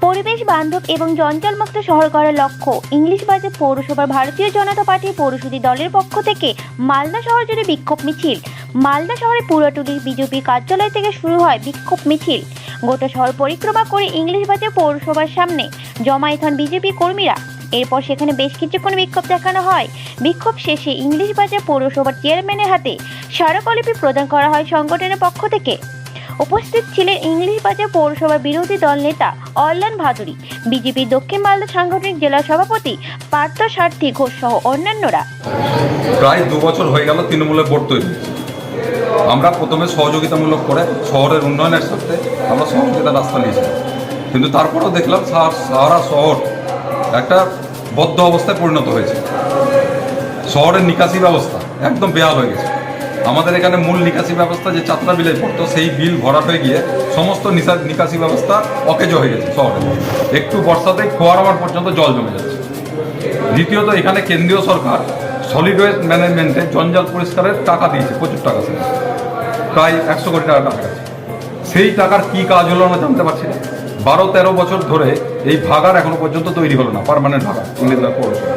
পরিবেশ বান্ধব এবং জঞ্জালমুক্ত শহর করার লক্ষ্য, ইংলিশ বাজার পৌরসভার ভারতীয় জনতা পার্টি পৌরসুধি দলের পক্ষ থেকে মালদা শহর জুড়ে বিক্ষোভ মিছিল। মালদা শহরে পুরাটুলির বিজেপি কার্যালয় থেকে শুরু হয় বিক্ষোভ মিছিল। গোটা শহর পরিক্রমা করে ইংলিশ বাজার পৌরসভার সামনে জমায়েত হন বিজেপি কর্মীরা। এরপর সেখানে বেশ কিছুক্ষণ বিক্ষোভ দেখানো হয়। বিক্ষোভ শেষে ইংলিশ বাজার পৌরসভার চেয়ারম্যানের হাতে স্মারকলিপি প্রদান করা হয় সংগঠনের পক্ষ থেকে। উপস্থিত ছিলেন ইংলিশ বাজার পৌরসভার বিরোধী দল নেতা অল্লান ভাদুরী বিজেপি দক্ষিণ মালদা সাংগঠনিক জেলা সভাপতি পার্থ সারথী ঘোষ সহ অন্যান্যরা। প্রায় দু বছর হয়ে গেল তৃণমূলের ভোট তৈরি। আমরা প্রথমে সহযোগিতামূলক করে শহরের উন্নয়নের স্বার্থে আমরা সহযোগিতার রাস্তা নিয়েছিলাম। কিন্তু তারপরেও দেখলাম সারা শহর একটা বদ্ধ অবস্থায় পরিণত হয়েছে। শহরের নিকাশি ব্যবস্থা একদম বেহাল হয়ে গেছে। আমাদের এখানে মূল নিকাশি ব্যবস্থা যে চাত্রা বিলে পড়তো, সেই বিল ভরাট হয়ে গিয়ে সমস্ত নিসা- নিকাশি ব্যবস্থা অকেজ হয়ে গেছে শহরে। একটু বর্ষাতে খোয়ারামার পর্যন্ত জল জমে যাচ্ছে। দ্বিতীয়ত, এখানে কেন্দ্রীয় সরকার সলিড ওয়েস্ট ম্যানেজমেন্টে জঞ্জাল পরিষ্কারের টাকা দিয়েছে, প্রচুর টাকা। প্রায় একশো কোটি টাকা কাছাকাছি সেই টাকার কি কাজ হলো আমরা জানতে পারছি না। বারো তেরো বছর ধরে এই ভাগার এখনও পর্যন্ত তৈরি হলো না পারমানেন্ট ভাগা ইংরেজরা পৌরসভা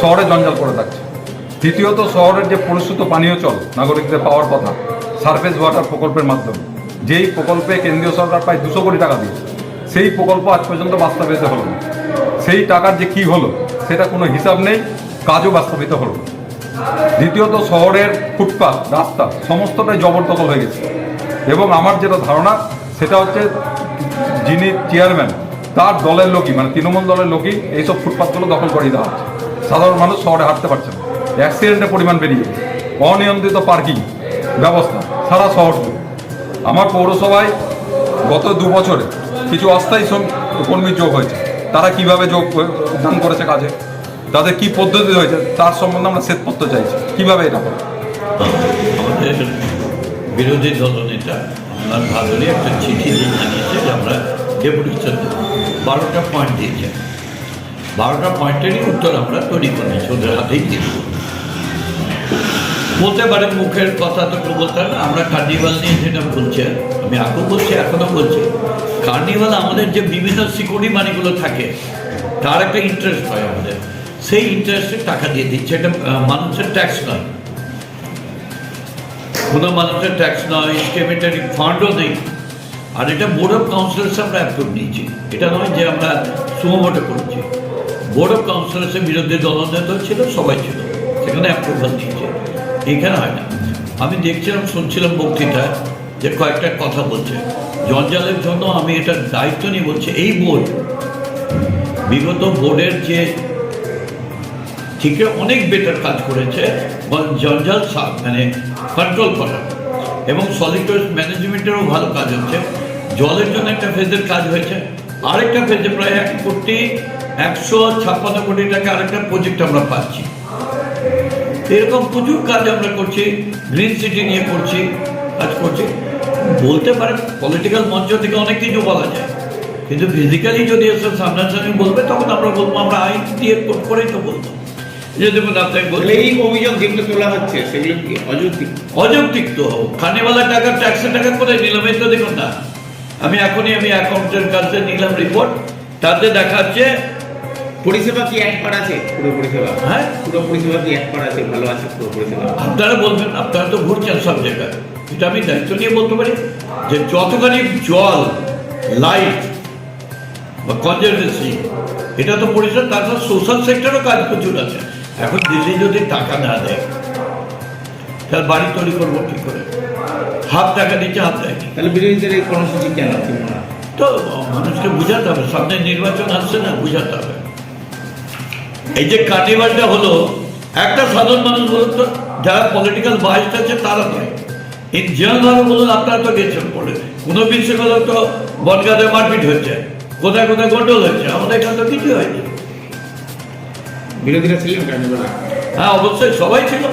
শহরে জঞ্জাল করে থাকছে। দ্বিতীয়ত শহরের যে পরিশ্রুত পানীয় জল নাগরিকদের পাওয়ার কথা সারফেস ওয়াটার প্রকল্পের মাধ্যমে, যেই প্রকল্পে কেন্দ্রীয় সরকার প্রায় দুশো কোটি টাকা দিয়েছে, সেই প্রকল্প আজ পর্যন্ত বাস্তবায়িত হলো না। সেই টাকার যে কি হলো, সেটা কোনো হিসাব নেই, কাজও বাস্তবিত হলো না। দ্বিতীয়ত শহরের ফুটপাথ রাস্তা, সমস্তটাই জবরদখল হয়ে গেছে। এবং আমার যেটা ধারণা, সেটা হচ্ছে যিনি চেয়ারম্যান তার দলের লোকই মানে তৃণমূল দলের লোকই এইসব ফুটপাথগুলো দখল করিয়ে দেওয়া হচ্ছে। সাধারণ মানুষ শহরে হাঁটতে পারছে না। অ্যাক্সিডেন্টের পরিমাণ বেরিয়ে অনিয়ন্ত্রিত পার্কিং ব্যবস্থা সারা শহর আমার পৌরসভায় গত দু বছরে কিছু অস্থায়ী কর্মী যোগ হয়েছে। তারা কীভাবে যোগ দান করেছে কাজে? তাদের কি পদ্ধতি হয়েছে তার সম্বন্ধে আমরা শ্বেতপত্র চাইছি। কীভাবে এটা হবে? আমাদের বিরোধী দলনেতা, আপনার ভাদরে একটা চিঠি দিয়ে জানিয়েছে যে আমরা বারোটা পয়েন্ট দিয়েছে। বারোটা পয়েন্টেরই উত্তর আমরা তৈরি করেছি, ওদের হাতেই দিয়ে বলতে পারে মুখের কথা তো বলতে না, আমরা কার্নিভাল নিয়ে যেটা বলছি, আমি আগেও বলছি এখনও বলছি কার্নিভাল আমাদের যে বিভিন্ন সিকিউরিটি মানিগুলো থাকে, তার একটা ইন্টারেস্ট হয় আমাদের। সেই ইন্টারেস্টে টাকা দিয়ে দিচ্ছে, এটা মানুষের ট্যাক্স নয়। কোনো মানুষের ট্যাক্স নয় স্টেমেটারি ফান্ডও নেই। আর এটা বোর্ড অফ কাউন্সিলার্স আমরা অ্যাপ্রুভ নিয়েছি। এটা নয় যে আমরা সুমোটো করেছি। বোর্ড অফ কাউন্সিলার্সের বিরুদ্ধে দলনেতা ছিল, সবাই ছিল। সেখানে অ্যাপ্রুভাল দিয়েছে এইখানে হয় না। আমি দেখছিলাম, শুনছিলাম বক্তৃতা যে কয়েকটা কথা বলছে। জঞ্জালের জন্য আমি এটার দায়িত্ব নিয়ে বলছি, এই বোর্ড বিগত বোর্ডের যে থেকে অনেক বেটার কাজ করেছে জঞ্জাল মানে কন্ট্রোল করা। এবং সলিড ওয়েস্ট ম্যানেজমেন্টেরও ভালো কাজ হচ্ছে। জলের জন্য একটা ফেজের কাজ হয়েছে। আরেকটা ফেজে প্রায় এক কোটি একশো ছাপ্পান্ন কোটি টাকা আরেকটা প্রজেক্ট আমরা পাচ্ছি। এরকম প্রচুর কাজ আমরা করছি গ্রিন সিটি নিয়ে করছি কাজ করছি। বলতে পারেন পলিটিক্যাল মঞ্চ থেকে অনেক কিছু বলা যায়। কিন্তু ফিজিক্যালি যদি এসব সামনাসামনি বলবে তখন আমরা বলব আমরা আইন দিয়ে কোট করেই তো বলব। যে দেখুন আপনাকে বলছি এই অভিযোগ যেগুলো তোলা হচ্ছে সেগুলো কি অযৌক্তিক? অযৌক্তিক তো খানেওয়ালা টাকা ট্যাক্সের টাকা করে নিলাম? তো দেখুন না। আমি এখনই আমি অ্যাকাউন্টের কাছে নিলাম রিপোর্ট তাতে দেখাচ্ছে পরিষেবা কি এক পার আছে? পুরো পরিষেবা হ্যাঁ? পুরো পরিষেবা কি এক পার আছে? ভালো আছে পুরো পরিষেবা আপনারা বলবেন আপনারা তো ঘুরছেন সব জায়গায়। এটা আমি দায়িত্ব নিয়ে বলতে পারি যে যতখানি জল লাইট বা কনজারভেন্সি এটা তো পরিষেবা তাছাড়া সোশ্যাল সেক্টরও কাজ প্রচুর আছে। এখন দিল্লি যদি টাকা না দেয় তাহলে বাড়ি তৈরি করব কি করে? হাফ টাকা দিচ্ছে হাফ দেয়নি তাহলে বিরোধীদের এই কর্মসূচি কেন? তো মানুষকে বুঝাতে হবে সামনে নির্বাচন আসছে না বুঝাতে হবে। এই যে কার্নিভালটা হলো একটা সাধারণ মানুষ বলুন তো যারা পলিটিক্যাল বায়েস্ট আছে তারা নয়। ইন জেনারেল বলুন আপনারা তো গেছেন পড়ে কোনো বিশ্বকালে তো বনগাঁতে মারপিট হচ্ছে। কোথায় কোথায় গন্ডল হচ্ছে? আমাদের এখানে তো কিছু হয়নি। বিরোধীরা ছিলেন হ্যাঁ অবশ্যই সবাই ছিল।